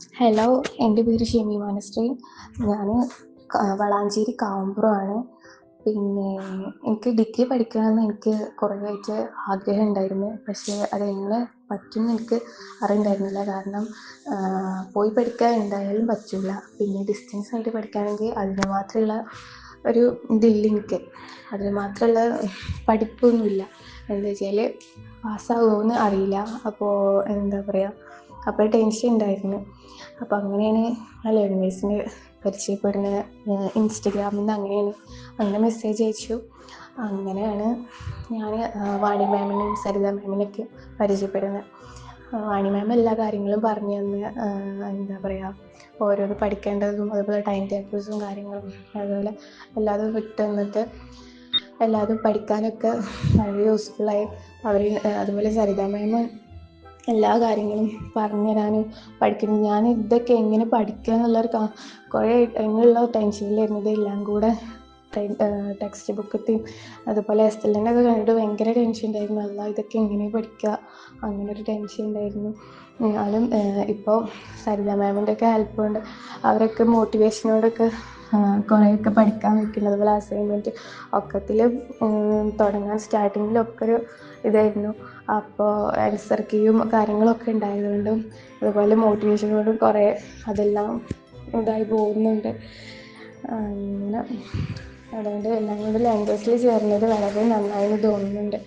Hello എന്റെ പേര് ഷെമി മാനശ്രീ ഞാൻ വളാഞ്ചേരി കാവുമ്പുറമാണ് പിന്നെ എനിക്ക് ഡിഗ്രി പഠിക്കണമെന്ന് എനിക്ക് കുറേ ആയിട്ട് ആഗ്രഹം ഉണ്ടായിരുന്നു പക്ഷേ അതെങ്ങനെ പറ്റുമെന്ന് എനിക്ക് അറിയണ്ടായിരുന്നില്ല. കാരണം പോയി പഠിക്കാൻ എന്തായാലും പറ്റില്ല പിന്നെ ഡിസ്റ്റൻസ് ആയിട്ട് പഠിക്കുകയാണെങ്കിൽ അതിന് മാത്രമുള്ള ഒരു ഇതില്ല എനിക്ക്. അതിന് മാത്രമുള്ള പഠിപ്പൊന്നുമില്ല. എന്താ വെച്ചാൽ പാസ്സാകുമോ എന്ന് അറിയില്ല. അപ്പോൾ എന്താ പറയുക അപ്പോൾ ടെൻഷൻ ഉണ്ടായിരുന്നു. അപ്പോൾ അങ്ങനെയാണ് ആ ലേണേഴ്സിനെ പരിചയപ്പെടുന്നത്. ഇൻസ്റ്റഗ്രാമിൽ നിന്ന് അങ്ങനെയാണ്. അങ്ങനെ മെസ്സേജ് അയച്ചു. അങ്ങനെയാണ് ഞാൻ വാണി മാമിനെയും സരിത മാമിനെയൊക്കെ പരിചയപ്പെടുന്നത്. വാണി മാം എല്ലാ കാര്യങ്ങളും പറഞ്ഞു തന്ന്. എന്താ പറയുക ഓരോന്ന് പഠിക്കേണ്ടതും അതുപോലെ ടൈം ടേബിൾസും കാര്യങ്ങളും അതുപോലെ എല്ലാതും വിട്ട് തന്നിട്ട് എല്ലാതും പഠിക്കാനൊക്കെ വളരെ യൂസ്ഫുള്ളായി അവർ അതുപോലെ സരിത മാം എല്ലാ കാര്യങ്ങളും പറഞ്ഞു തരാനും പഠിക്കണം. ഞാൻ ഇതൊക്കെ എങ്ങനെ പഠിക്കുക എന്നുള്ളൊരു കുറേ അതിനുള്ള ടെൻഷനിലായിരുന്നു ഇതെല്ലാം കൂടെ ടെക്സ്റ്റ് ബുക്കത്തെയും അതുപോലെ എസ് എൽ അത് കണ്ടിട്ട് ഭയങ്കര ടെൻഷൻ ഉണ്ടായിരുന്നു. അല്ല ഇതൊക്കെ എങ്ങനെ പഠിക്കുക അങ്ങനെ ഒരു ടെൻഷൻ ഉണ്ടായിരുന്നു എന്നാലും ഇപ്പോൾ സരിത മാമിന്റെ ഒക്കെ ഹെൽപ്പ് കൊണ്ട് അവരൊക്കെ മോട്ടിവേഷനോടൊക്കെ കുറേയൊക്കെ പഠിക്കാൻ വെക്കുന്നത് അതുപോലെ അസൈൻമെന്റ് ഒക്കത്തിൽ തുടങ്ങാൻ സ്റ്റാർട്ടിങ്ങിലൊക്കെ ഒരു ഇതായിരുന്നു അപ്പോൾ ആൻസർ കീയും കാര്യങ്ങളൊക്കെ ഉണ്ടായതുകൊണ്ടും അതുപോലെ മോട്ടിവേഷനോടും കുറേ അതെല്ലാം ഇതായി പോകുന്നുണ്ട്. അങ്ങനെ. അതുകൊണ്ട് എല്ലാം കൊണ്ടും ലാംഗ്വേജിൽ ചേർന്നത് വളരെ നന്നായി തോന്നുന്നുണ്ട്.